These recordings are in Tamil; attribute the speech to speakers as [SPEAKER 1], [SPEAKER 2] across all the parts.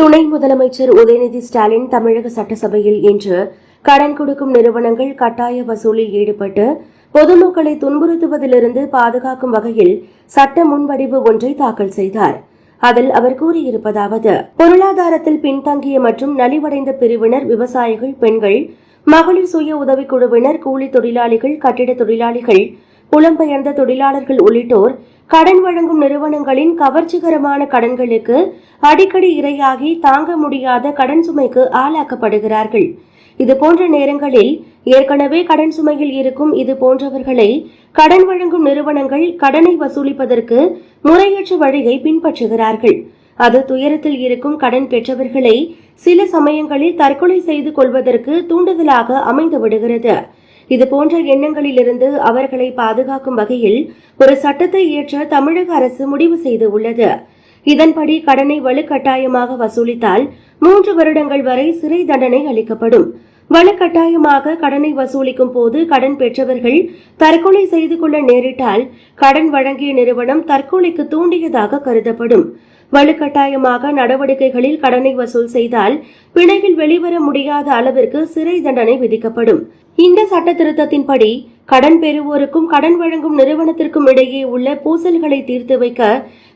[SPEAKER 1] துணை முதலமைச்சர் உதயநிதி ஸ்டாலின் தமிழக சட்டசபையில் இன்று கடன் கொடுக்கும் நிறுவனங்கள் கட்டாய வசூலில் ஈடுபட்டு பொதுமக்களை துன்புறுத்துவதிலிருந்து பாதுகாக்கும் வகையில் சட்ட முன்வடிவு ஒன்றை தாக்கல் செய்தார். அதில் அவர் கூறியிருப்பதாவது பொருளாதாரத்தில் பின்தங்கிய மற்றும் நலிவடைந்த பிரிவினர் விவசாயிகள் பெண்கள் மகளிர் சுய உதவிக்குழுவினர் கூலி தொழிலாளிகள் கட்டிட தொழிலாளிகள் புலம்பெயர்ந்த தொழிலாளர்கள் உள்ளிட்டோர் கடன் வழங்கும் நிறுவனங்களின் கவர்ச்சிகரமான கடன்களுக்கு அடிக்கடி இரையாகி தாங்க முடியாத கடன் சுமைக்கு ஆளாக்கப்படுகிறார்கள். இதுபோன்ற நேரங்களில் ஏற்கனவே கடன் சுமையில் இருக்கும் இது போன்றவர்களை கடன் வழங்கும் நிறுவனங்கள் கடனை வசூலிப்பதற்கு முறையற்ற வழியை பின்பற்றுகிறார்கள். அது துயரத்தில் இருக்கும் கடன் பெற்றவர்களை சில சமயங்களில் தற்கொலை செய்து கொள்வதற்கு தூண்டுதலாக அமைந்து விடுகிறது இதுபோன்ற எண்ணங்களிலிருந்து அவர்களை பாதுகாக்கும் வகையில் ஒரு சட்டத்தை இயற்ற தமிழக அரசு முடிவு செய்து உள்ளது இதன்படி கடனை வலுக்கட்டாயமாக வசூலித்தால் மூன்று வருடங்கள் வரை சிறை தண்டனை அளிக்கப்படும். வலுக்கட்டாயமாக கடனை வசூலிக்கும் போது கடன் பெற்றவர்கள் தற்கொலை செய்து கொள்ள நேரிட்டால் கடன் வழங்கிய நிறுவனம் தற்கொலைக்கு தூண்டியதாக கருதப்படும். வலுக்கட்டாயமாக நடவடிக்கைகளில் கடனை வசூல் செய்தால் பிணையில் வெளிவர முடியாத அளவிற்கு சிறை தண்டனை விதிக்கப்படும். இந்த சட்ட திருத்தத்தின்படி கடன் பெறுவோருக்கும் கடன் வழங்கும் நிறுவனத்திற்கும் இடையே உள்ள பூசல்களை தீர்த்து வைக்க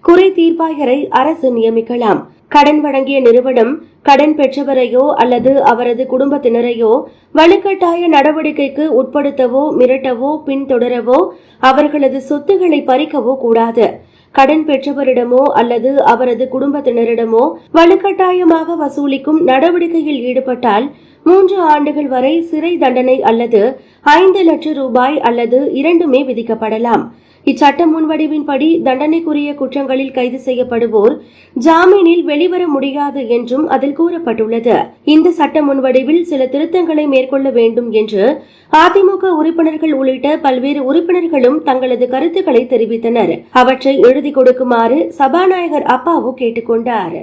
[SPEAKER 1] குறை தீர்ப்பாயரை அரசு நியமிக்கலாம். கடன் வழங்கிய நிறுவனம் கடன் பெற்றவரையோ அல்லது அவரது குடும்பத்தினரையோ வலுக்கட்டாய நடவடிக்கைக்கு உட்படுத்தவோ மிரட்டவோ பின்தொடரவோ அவர்களது சொத்துக்களை பறிக்கவோ கூடாது. கடன் பெற்றவரிடமோ அல்லது அவரது குடும்பத்தினரிடமோ வலுக்கட்டாயமாக வசூலிக்கும் நடவடிக்கையில் ஈடுபட்டால் மூன்று ஆண்டுகள் வரை சிறை தண்டனை அல்லது ஐந்து லட்சம் ரூபாய் அல்லது இரண்டுமே விதிக்கப்படலாம். இச்சட்ட முன்வடிவின்படி தண்டனைக்குரிய குற்றங்களில் கைது செய்யப்படுவோர் ஜாமீனில் வெளிவர முடியாது என்றும் அதில் கூறப்பட்டுள்ளது. இந்த சட்ட முன்வடிவில் சில திருத்தங்களை மேற்கொள்ள வேண்டும் என்று அதிமுக உறுப்பினர்கள் உள்ளிட்ட பல்வேறு உறுப்பினர்களும் தங்களது கருத்துக்களை தெரிவித்தனர். அவற்றை எழுதி கொடுக்குமாறு சபாநாயகர் அப்பாவு கேட்டுக்கொண்டார்.